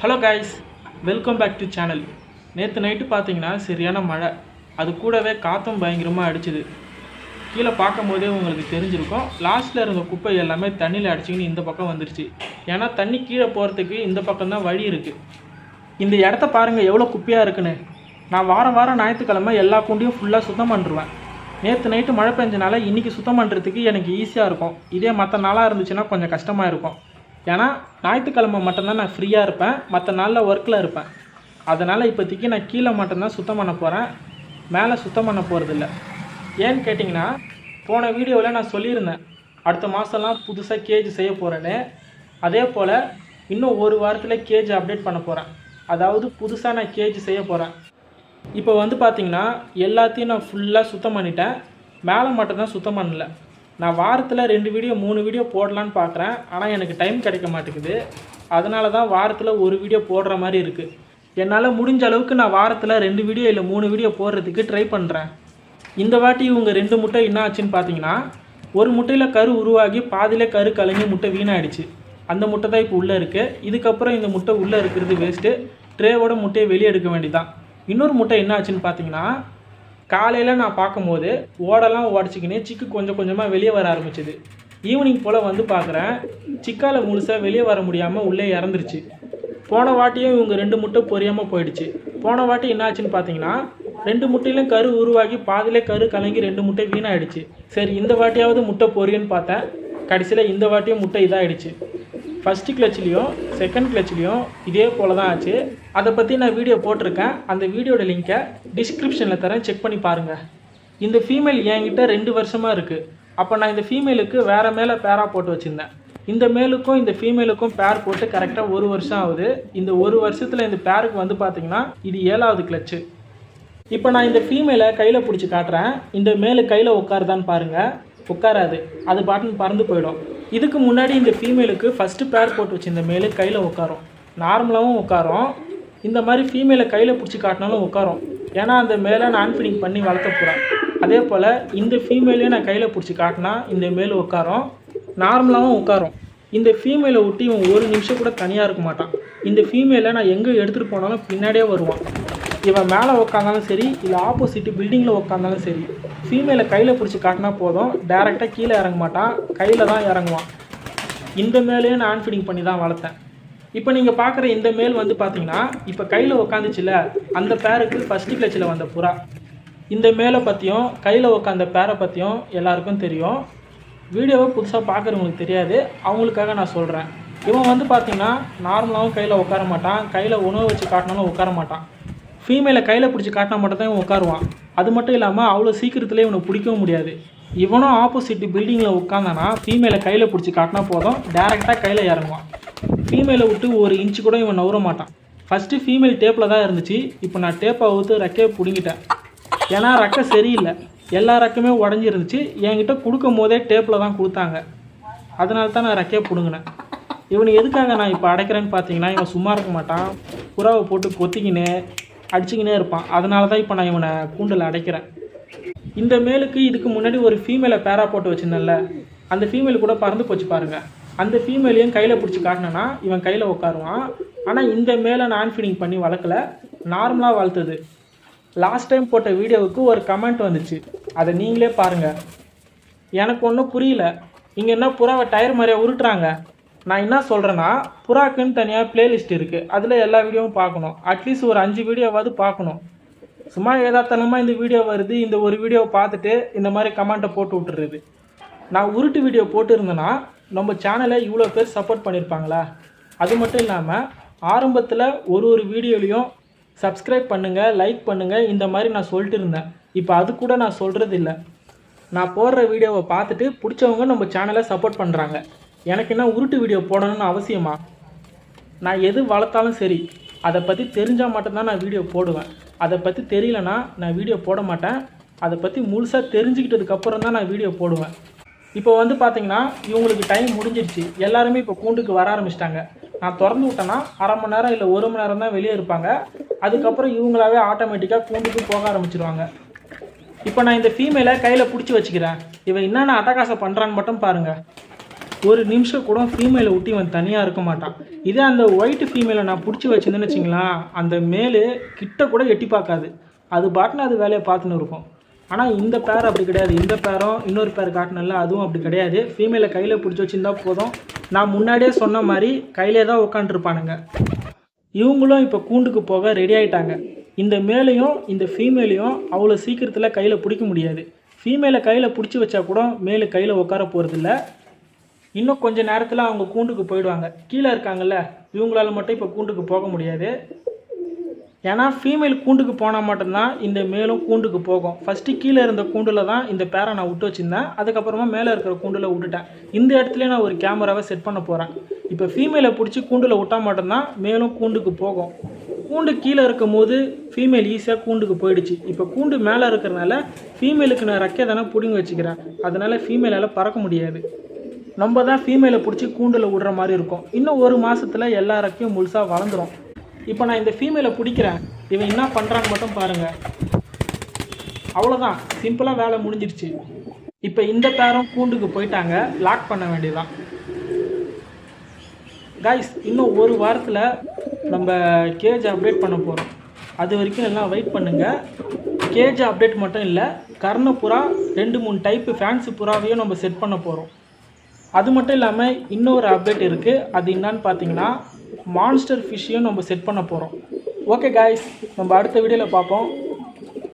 Hello guys welcome back to channel நேற்று night பார்த்தீங்கன்னா சரியான மழை. அது கூடவே காற்றும் பயங்கரமாக அடிச்சுது. கீழே பார்க்கும்போதே உங்களுக்கு தெரிஞ்சிருக்கும். லாஸ்ட்டில் இருந்த குப்பை எல்லாமே தண்ணியில் அடிச்சிக்கின்னு இந்த பக்கம் வந்துருச்சு. ஏன்னா தண்ணி கீழே போகிறதுக்கு இந்த பக்கம் தான் வழி இருக்குது இந்த இடத்த பாருங்கள் எவ்வளோ குப்பையாக இருக்குன்னு. நான் வாரம் வாரம் ஞாயிற்றுக்கிழமை எல்லா குண்டியும் ஃபுல்லாக சுத்தம் பண்ணிருவேன். நேற்று நைட்டு மழை பெஞ்சனால இன்றைக்கி சுத்தம் பண்ணுறதுக்கு எனக்கு ஈஸியாக இருக்கும். இதே மற்ற நாளாக இருந்துச்சுன்னா கொஞ்சம் கஷ்டமாக இருக்கும். ஏன்னா ஞாயிற்றுக்கிழமை மட்டும்தான் நான் ஃப்ரீயாக இருப்பேன். மற்ற நாளில் ஒர்க்கில் இருப்பேன். அதனால் இப்போதைக்கு நான் கீழே மட்டும்தான் சுத்தம் பண்ண போகிறேன் மேலே சுத்தம் பண்ண போகிறதில்ல ஏன்னு கேட்டிங்கன்னா போன வீடியோவில் நான் சொல்லியிருந்தேன். அடுத்த மாதம்லாம் புதுசாக கேஜ் செய்ய போகிறேன்னு அதே போல் இன்னும் ஒரு வாரத்தில் கேஜ் அப்டேட் பண்ண போகிறேன் அதாவது புதுசாக நான் கேஜ் செய்ய போகிறேன் இப்போ வந்து பார்த்திங்கன்னா எல்லாத்தையும் நான் ஃபுல்லாக சுத்தம் பண்ணிட்டேன். மேலே மட்டும்தான் சுத்தம் பண்ணல. நான் வாரத்தில் ரெண்டு வீடியோ மூணு வீடியோ போடலான்னு பார்க்குறேன் ஆனால் எனக்கு டைம் கிடைக்க மாட்டேங்குது. அதனால தான் வாரத்தில் ஒரு வீடியோ போடுற மாதிரி இருக்குது என்னால் முடிஞ்ச அளவுக்கு நான் வாரத்தில் ரெண்டு வீடியோ இல்லை மூணு வீடியோ போடுறதுக்கு ட்ரை பண்ணுறேன் இந்த வாட்டி இவங்க ரெண்டு முட்டை என்ன ஆச்சுன்னு பார்த்தீங்கன்னா ஒரு முட்டையில் கரு உருவாகி பாதியில் கரு கலங்கி முட்டை வீணாயிடுச்சு. அந்த முட்டை தான் இப்போ உள்ளே இருக்குது இதுக்கப்புறம் இந்த முட்டை உள்ளே இருக்கிறது வேஸ்ட்டு ட்ரேவோட முட்டையை வெளியே எடுக்க வேண்டியதான் இன்னொரு முட்டை என்ன ஆச்சுன்னு பார்த்தீங்கன்னா காலையில் நான் பார்க்கும்போது ஓடெல்லாம் உடச்சிக்கினே சிக்கு கொஞ்சம் கொஞ்சமாக வெளியே வர ஆரம்பிச்சது. ஈவினிங் போல் வந்து பார்க்குறேன். சிக்கால முழுசாக வெளியே வர முடியாமல் உள்ளே இறந்துருச்சு. போன வாட்டியும் இவங்க ரெண்டு முட்டை பொரியாமல் போயிடுச்சு. போன வாட்டி என்னாச்சுன்னு பார்த்தீங்கன்னா ரெண்டு முட்டையிலும் கரு உருவாகி பாதியிலே கரு கலங்கி ரெண்டு முட்டை வீணாகிடுச்சு சரி இந்த வாட்டியாவது முட்டை பொரியன்னு பார்த்தேன். கடைசியில் இந்த வாட்டியும் முட்டை இதாகிடுச்சு ஃபஸ்ட்டு கிளச்சிலையும் செகண்ட் கிளச்சிலையும் இதே போல் தான் ஆச்சு. அதை பற்றி நான் வீடியோ போட்டிருக்கேன். அந்த வீடியோட லிங்க்கை டிஸ்கிரிப்ஷனில் தரேன். செக் பண்ணி பாருங்கள் இந்த ஃபீமேல் என்கிட்ட ரெண்டு வருஷமாக இருக்குது அப்போ நான் இந்த ஃபீமேலுக்கு வேறு மேலே பேராக போட்டு வச்சுருந்தேன். இந்த மேலுக்கும் இந்த ஃபீமேலுக்கும் பேர் போட்டு கரெக்டாக ஒரு வருஷம் ஆகுது. இந்த ஒரு வருஷத்தில் இந்த பேருக்கு வந்து பார்த்திங்கன்னா இது ஏழாவது கிளச்சு இப்போ நான் இந்த ஃபீமேலை கையில் பிடிச்சி காட்டுறேன். இந்த மேலு கையில் உட்காருதான்னு பாருங்கள் உட்காராது. அது பாட்டுன்னு பறந்து போயிடும். இதுக்கு முன்னாடி இந்த ஃபீமேலுக்கு ஃபஸ்ட்டு பேர் போட்டு வச்சு இந்த மேலு கையில் உட்காரும். நார்மலாகவும் உட்காரும். இந்த மாதிரி ஃபீமேலை கையில் பிடிச்சி காட்டினாலும் உட்காரும். ஏன்னா அந்த மேலே நான் ஃபினிங் பண்ணி வளர்த்த போகிறேன் அதே போல் இந்த ஃபீமேலையும் நான் கையில் பிடிச்சி காட்டினா இந்த மேலு உட்காரும். நார்மலாகவும் உட்காரும். இந்த ஃபீமேலை விட்டு இவன் ஒரு நிமிஷம் கூட தனியாக இருக்க மாட்டான். இந்த ஃபீமேலை நான் எங்கே எடுத்துகிட்டு போனாலும் பின்னாடியே வருவான். இவன் மேலே உட்காந்தாலும் சரி இல்லை ஆப்போசிட் பில்டிங்கில் உட்காந்தாலும் சரி ஃபீமேலை கையில் பிடிச்சி காட்டினா போதும். டேரெக்டாக கீழே இறங்க மாட்டான். கையில் தான் இறங்குவான். இந்த மேலேயும் நான் ஃபீடிங் பண்ணி தான் வளர்த்தேன். இப்போ நீங்கள் பார்க்குற இந்த மேல் வந்து பார்த்தீங்கன்னா இப்போ கையில் உட்காந்துச்சுல அந்த பேருக்கு ஃபஸ்ட்டு கிளச்சில் வந்த புறா. இந்த மேலை பற்றியும் கையில் உட்காந்த பேரை பற்றியும் எல்லாருக்கும் தெரியும். வீடியோவை புதுசாக பார்க்குறவங்களுக்கு தெரியாது. அவங்களுக்காக நான் சொல்கிறேன் இவன் வந்து பார்த்தீங்கன்னா நார்மலாகவும் கையில் உட்கார மாட்டான். கையில் உணவு வச்சு காட்டினாலும் உட்கார மாட்டான். ஃபீமேலை கையில் பிடிச்சி காட்டினா மட்டும் தான் இவன் உட்காருவான். அது மட்டும் இல்லாமல் அவ்வளோ சீக்கிரத்துலேயே இவனை பிடிக்கவும் முடியாது. இவனும் ஆப்போசிட் பில்டிங்கில் உட்காந்தானா ஃபீமேலை கையில் பிடிச்சி காட்டினா போதும் டேரெக்டாக கையில் இறங்குவான். ஃபீமேலை விட்டு ஒரு இன்ச்சு கூட இவன் நவர மாட்டான். ஃபஸ்ட்டு ஃபீமேல் டேப்பில் தான் இருந்துச்சு இப்போ நான் டேப்பை அவுத்து ரெக்கையை பிடுங்கிட்டேன். ஏன்னா ரெக்கை சரியில்லை. எல்லா ரெக்குமே உடஞ்சிருந்துச்சு. என்கிட்ட கொடுக்கும் போதே டேப்பில் தான் கொடுத்தாங்க. அதனால தான் நான் ரெக்கையை பிடுங்கினேன். இவனை எதுக்காக நான் இப்போ அடைக்கிறேன்னு பார்த்தீங்கன்னா இவன் சும்மா இருக்க மாட்டான். புறாவை போட்டு கொத்திக்கின்னு அடிச்சுக்கினே இருப்பான். அதனால தான் இப்போ நான் இவனை கூண்டில் அடைக்கிறேன். இந்த மேலுக்கு இதுக்கு முன்னாடி ஒரு ஃபீமேலை பேரா போட்டு வச்சிருந்தேன்ல அந்த ஃபீமேல் கூட பறந்து போச்சு பாருங்கள் அந்த ஃபீமேலையும் கையில் பிடிச்சி காட்டினேன்னா இவன் கையில் உட்காருவான். ஆனால் இந்த மேலே நான் ஃபீடிங் பண்ணி வளர்க்கல. நார்மலாக வளர்த்துது. லாஸ்ட் டைம் போட்ட வீடியோவுக்கு ஒரு கமெண்ட் வந்துச்சு. அதை நீங்களே பாருங்கள் எனக்கு ஒன்றும் புரியல. இங்கே என்ன புறாவை டயர் மாதிரியே உருட்டுறாங்க. நான் என்ன சொல்கிறேன்னா புறாக்குன்னு தனியாக பிளேலிஸ்ட் இருக்குது அதில் எல்லா வீடியோவும் பார்க்கணும். அட்லீஸ்ட் ஒரு அஞ்சு வீடியோவாவது பார்க்கணும். சும்மா ஏதாத்தனமாக இந்த வீடியோ வருது இந்த ஒரு வீடியோவை பார்த்துட்டு இந்த மாதிரி கமெண்ட்டை போட்டு விட்டுறது. நான் உருட்டு வீடியோ போட்டுருந்தேன்னா நம்ம சேனலை இவ்வளோ பேர் சப்போர்ட் பண்ணியிருப்பாங்களா அது மட்டும் இல்லாமல் ஆரம்பத்தில் ஒரு ஒரு வீடியோலையும் சப்ஸ்கிரைப் பண்ணுங்கள் லைக் பண்ணுங்கள் இந்த மாதிரி நான் சொல்லிட்டு இருந்தேன். இப்போ அது கூட நான் சொல்கிறது இல்லை நான் போடுற வீடியோவை பார்த்துட்டு பிடிச்சவங்க நம்ம சேனலை சப்போர்ட் பண்ணுறாங்க எனக்கு என்ன உருட்டு வீடியோ போடணும்னு அவசியமா? நான் எது வளர்த்தாலும் சரி அதை பற்றி தெரிஞ்சால் மட்டும்தான் நான் வீடியோ போடுவேன். அதை பற்றி தெரியலனா நான் வீடியோ போட மாட்டேன். அதை பற்றி முழுசாக தெரிஞ்சுக்கிட்டதுக்கப்புறம் தான் நான் வீடியோ போடுவேன். இப்போ வந்து பார்த்தீங்கன்னா இவங்களுக்கு டைம் முடிஞ்சிருச்சு. எல்லாருமே இப்போ கூண்டுக்கு வர ஆரம்பிச்சிட்டாங்க. நான் திறந்து விட்டேன்னா அரை மணி நேரம் இல்லை ஒரு மணி நேரம் தான் வெளியே இருப்பாங்க. அதுக்கப்புறம் இவங்களாவே ஆட்டோமேட்டிக்காக கூண்டுக்கு போக ஆரம்பிச்சிருவாங்க. இப்போ நான் இந்த ஃபீமேலை கையில் பிடிச்சி வச்சுக்கிறேன். இவன் என்னென்ன அட்டகாசம் பண்ணுறான்னு மட்டும் பாருங்கள் ஒரு நிமிஷம் கூட ஃபீமேலை விட்டு இவன் தனியாக இருக்க மாட்டான். இதே அந்த ஒயிட் ஃபீமேலை நான் பிடிச்சி வச்சுருந்தேன்னு வச்சிங்களேன் அந்த மேலு கிட்ட கூட எட்டி பார்க்காது. அது பாட்டுன்னு அது வேலையை பார்த்துன்னு இருக்கும். ஆனால் இந்த பேர் அப்படி கிடையாது. இந்த பேரும் இன்னொரு பேர் காட்டினல அதுவும் அப்படி கிடையாது. ஃபீமேலை கையில் பிடிச்சி வச்சிருந்தா போதும். நான் முன்னாடியே சொன்ன மாதிரி கையிலே தான் உட்காந்துருப்பானுங்க இவங்களும் இப்போ கூண்டுக்கு போக ரெடி ஆகிட்டாங்க இந்த மேலையும் இந்த ஃபீமேலையும் அவ்வளோ சீக்கிரத்தில் கையில் பிடிக்க முடியாது. ஃபீமேலை கையில் பிடிச்சி வச்சா கூட மேலே கையில் உட்கார போகிறதில்ல இன்னும் கொஞ்ச நேரத்தில் அவங்க கூண்டுக்கு போயிடுவாங்க. கீழே இருக்காங்கல்ல இவங்களால மட்டும் இப்போ கூண்டுக்கு போக முடியாது. ஏன்னா ஃபீமேல் கூண்டுக்கு போனால் மட்டும்தான் இந்த மேலும் கூண்டுக்கு போகும். ஃபஸ்ட்டு கீழே இருந்த கூண்டில் தான் இந்த பேரை நான் விட்டு வச்சுருந்தேன். அதுக்கப்புறமா மேலே இருக்கிற கூண்டில் விட்டுட்டேன். இந்த இடத்துல நான் ஒரு கேமராவை செட் பண்ண போகிறேன் இப்போ ஃபீமேலை பிடிச்சி கூண்டில் விட்டால் மட்டும்தான் மேலும் கூண்டுக்கு போகும். கூண்டு கீழே இருக்கும் போது ஃபீமேல் ஈஸியாக கூண்டுக்கு போயிடுச்சு. இப்போ கூண்டு மேலே இருக்கிறனால ஃபீமேலுக்கு நான் ரெக்கை தானே பிடுங்கி வச்சுக்கிறேன். அதனால் ஃபீமேலால் பறக்க முடியாது. நம்ம தான் ஃபீமேலை பிடிச்சி கூண்டில் விடுற மாதிரி இருக்கும். இன்னும் ஒரு மாதத்தில் எல்லா ரெக்கையும் முழுசாக வளர்ந்துரும். இப்போ நான் இந்த ஃபீமேலை பிடிக்கிறேன். இவன் என்ன பண்ணுறான்னு மட்டும் பாருங்கள் அவ்வளோதான் சிம்பிளாக வேலை முடிஞ்சிருச்சு. இப்போ இந்த பேரும் கூண்டுக்கு போயிட்டாங்க. லாக் பண்ண வேண்டியதான் காய்ஸ் இன்னும் ஒரு வாரத்தில் நம்ம கேஜ் அப்டேட் பண்ண போகிறோம் அது வரைக்கும் எல்லாம் வெயிட் பண்ணுங்கள் கேஜ் அப்டேட் மட்டும் இல்லை கர்ண புறா ரெண்டு மூணு டைப்பு ஃபேன்சி புறாவையும் நம்ம செட் பண்ண போகிறோம் அது மட்டும் இல்லாமல் இன்னொரு அப்டேட் இருக்குது அது என்னன்னு பார்த்தீங்கன்னா மான்ஸ்டர் ஃபிஷ்ஷையும் நம்ம செட் பண்ண போகிறோம் ஓகே காய்ஸ் நம்ம அடுத்த வீடியோவில் பார்ப்போம்.